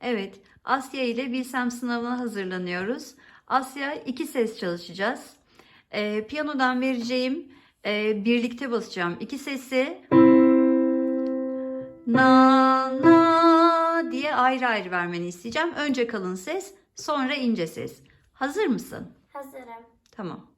Evet, Asya ile Bilsem sınavına hazırlanıyoruz. Asya iki ses çalışacağız. Ee, piyanodan vereceğim, e, birlikte basacağım iki sesi. Na na diye ayrı ayrı vermeni isteyeceğim. Önce kalın ses, sonra ince ses. Hazır mısın? Hazırım. Tamam.